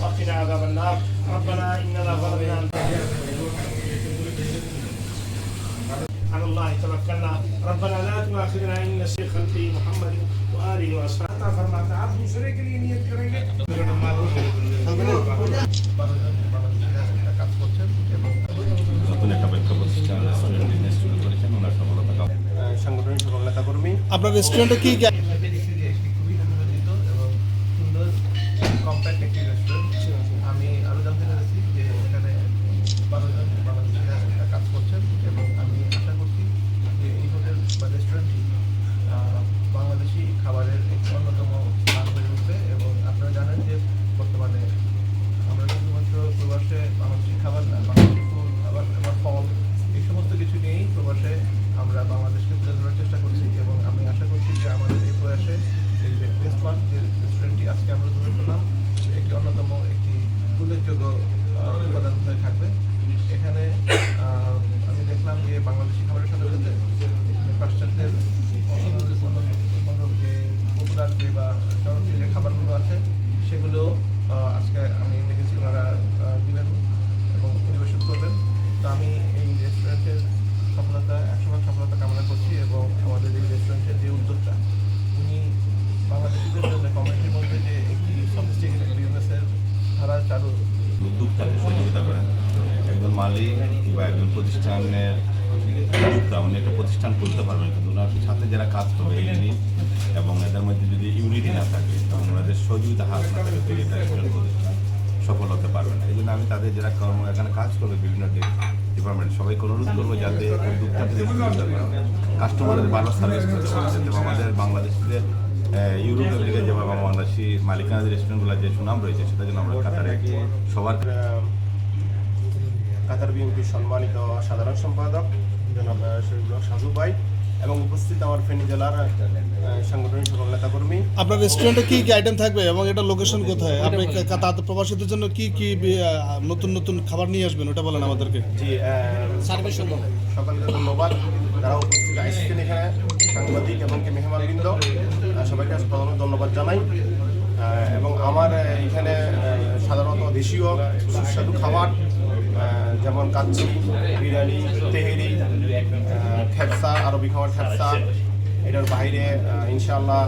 وقنا عذاب النار ربنا اننا ظلمنا على الله توكلنا ربنا لا تؤاخذنا ان نسي خلقي محمد واله واصحابه فرماتا आप दूसरे के लिए नियत करेंगे কাজ করছেন এবং কম্প্যাক্ট একটি রেস্টুরেন্ট আমি আরও জানতে পেরেছি যে এখানে উল্লেখযোগ্য উপাদান হয়ে থাকবে। এখানে আমি দেখলাম যে বাংলাদেশি খাবারের সাথে সাথে পাশ্চাত্যের যে পপুলার যে বা জনপ্রিয় যে খাবারগুলো আছে, সেগুলো আজকে আমি দেখেছি ওনারা দিবেন এবং পরিবেশন করবেন। তো আমি এই রেস্টুরেন্টের সফলতা একশো ভাগ সফলতা কামনা করছি এবং আমাদের এই রেস্টুরেন্টের যে উদ্যোক্তা, উনি বাংলাদেশিদের জন্য কমিউনিটির মধ্যে যে একটি সফিস্টিকেটেড বিজনেসের ধারা চালু মালিক বা একজন প্রতিষ্ঠানের উদ্যোক্তা উনি একটা প্রতিষ্ঠান করতে পারবেন, কিন্তু ওনার সাথে যারা কাজ করবে ইউনিট এবং এদের মধ্যে যদি ইউনিটি না থাকে, এবং ওনাদের সহযোগিতা হাত না থাকে তাহলে এটা একজন প্রতিষ্ঠান সফল হতে পারবে না। এই জন্য আমি তাদের যারা কর্ম, এখানে কাজ করবে বিভিন্ন ডিপার্টমেন্ট সবাইকে অনুরোধ করব যাতে করেন কাস্টমারের ভালো সার্ভিস করতে আমাদের বাংলাদেশিদের ইউরোপ আমেরিকা যেভাবে বাংলাদেশি মালিকানাদের রেস্টুরেন্টগুলোর যে সুনাম রয়েছে, সেটা যেন আমরা কাতারে সবার কাতার বিএনপির সম্মানিত সাধারণ সম্পাদক জনাব শহীদুল্লাহ সাজু ভাই এবং উপস্থিত আমার ফেনী জেলার সাংগঠনিক সকল নেতাকর্মী। আপনার রেস্টুরেন্টে কি কি আইটেম থাকবে এবং এটা লোকেশন কোথায়? আপনি কা- তাতে প্রবাসীদের জন্য কি কি নতুন নতুন খাবার নিয়ে আসবেন ওটা বলেন আমাদেরকে। জি সার্ভিস সকলকে ধন্যবাদ। যারা উপস্থিত আসছেন এখানে সাংবাদিক এবং কি মেহমানবৃন্দ সবাইকে প্রথমে ধন্যবাদ জানাই। এবং আমার এখানে আহ, সাধারণত দেশীয় সুস্বাদু খাবার যেমন কাচ্চি বিরিয়ানি তেহেরি খেপসা আরবি খাবার খেপসা এটার বাইরে ইনশাআল্লাহ